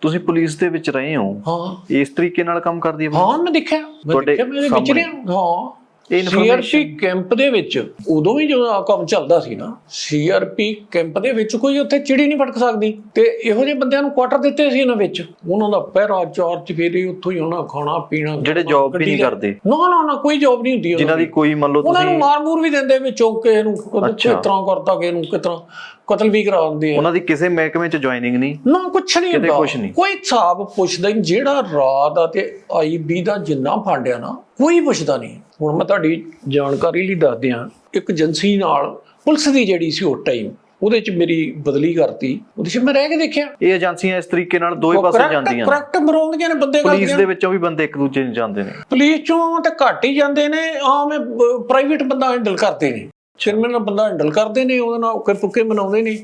ਤੁਸੀਂ ਪੁਲਿਸ ਦੇ ਵਿੱਚ ਰਹੇ ਹੋ। ਹਾਂ। ਇਸ ਤਰੀਕੇ ਨਾਲ ਕੰਮ ਕਰਦੀ ਹੈ ਹਾਂ ਮੈਂ ਦੇਖਿਆ। ਮੈਂ ਤੁਹਾਡੇ ਦੇਖਿਆ ਮੇਰੇ ਵਿੱਚ ਸਾਹਮਣੇ? ਰਿਹਾ। ਹਾਂ। ਸੀਆਰਪੀ ਕੈਂਪ ਦੇ ਵਿੱਚ ਉਦੋਂ ਵੀ ਜਦੋਂ ਆ ਕੰਮ ਚੱਲਦਾ ਸੀ ਨਾ ਸੀਆਰਪੀ ਕੈਂਪ ਦੇ ਵਿੱਚ ਕੋਈ ਉੱਥੇ ਚਿੜੀ ਨਹੀਂ ਫਟਕ ਸਕਦੀ। ਤੇ ਇਹੋ ਜਿਹੇ ਬੰਦਿਆਂ ਨੂੰ ਕੁਆਟਰ ਦਿੱਤੇ ਸੀ ਇਹਨਾਂ ਵਿੱਚ। ਉਹਨਾਂ ਦਾ ਪਹਿਰਾ ਚਾਰਜ ਫੇਰੇ ਉੱਥੋਂ ਹੀ ਉਹਨਾਂ ਖਾਣਾ ਪੀਣਾ ਜਿਹੜੇ ਜੌਬ ਵੀ ਨਹੀਂ ਦੇ- ਕਰਦੇ। ਨਾ ਨਾ ਨਾ ਕੋਈ ਜੌਬ ਨਹੀਂ ਹੁੰਦੀ ਜਿਨ੍ਹਾਂ ਦੀ ਕੋਈ ਮੰਨ ਲਓ ਉਹਨਾਂ ਨੂੰ ਤੁਸੀਂ ਮਾਰ ਮੂਰ ਵੀ ਦਿੰਦੇ ਵਿੱਚ ਚੌਕ ਕੇ ਇਹਨੂੰ ਕਿਸ। ਤਰ੍ਹਾਂ ਕਰਤਾ ਕਿ ਇਹਨੂੰ ਕਿਸ ਤਰ੍ਹਾਂ ਕਤਲ ਵੀ ਕਰਾ ਦਿੰਦੇ ਆ। ਉਹਨਾਂ ਦੀ ਕਿਸੇ ਮਹਿਕਮੇ 'ਚ ਜੁਆਇਨਿੰਗ ਨਹੀਂ। ਨਾ ਕੁਛ ਨਹੀਂ ਹੁੰਦਾ। ਕੋਈ ਹਿਸਾਬ ਪੁੱਛਦਾ ਹੀ। ਜਿਹੜਾ ਰਾਤ ਆ ਤੇ ਆਈਬੀ ਦਾ ਜਿੰਨਾ ਫੰਡ ਆ ਨਾ ਕੋਈ ਪੁੱਛਦਾ ਨਹੀਂ। ਹੁਣ ਮੈਂ ਤੁਹਾਡੀ ਜਾਣਕਾਰੀ ਲਈ ਦੱਸ ਦਿਆਂ ਇੱਕ ਏਜੰਸੀ ਨਾਲ ਪੁਲਿਸ ਦੀ ਜਿਹੜੀ ਸੀ ਉਸ ਟਾਈਮ ਉਹਦੇ ਚ ਮੇਰੀ ਬਦਲੀ ਕਰਤੀ। ਉਹਦੇ ਚ ਮੈਂ ਰਹਿ ਕੇ ਦੇਖਿਆ। ਇਹ ਏਜੰਸੀਆਂ ਇਸ ਤਰੀਕੇ ਨਾਲ ਦੋਵੇਂ ਪਾਸੇ ਜਾਂਦੀਆਂ ਨੇ। ਕਰੈਕਟ ਮਰੋਂਦੀਆਂ ਨੇ ਬੰਦੇ ਪੁਲਿਸ ਕਰਦੀਆਂ ਦੇ ਵਿੱਚੋਂ ਵੀ ਬੰਦੇ ਇੱਕ ਦੂਜੇ ਨੂੰ ਜਾਂਦੇ ਨੇ। ਪੁਲਿਸ ਚੋਂ ਤੇ ਘੱਟ ਹੀ ਜਾਂਦੇ ਨੇ ਆਮ ਪ੍ਰਾਈਵੇਟ ਬੰਦਾ ਹੈਂਡਲ ਕਰਦੇ ਨੇ। ਚੇਅਰਮੈਨ ਨਾਲ ਬੰਦਾ ਹੈਂਡਲ ਕਰਦੇ ਨੇ ਉਹਦੇ ਨਾਲ ਉੱਕੇ ਪੁੱਕੇ ਮਨਾਉਂਦੇ ਨੇ।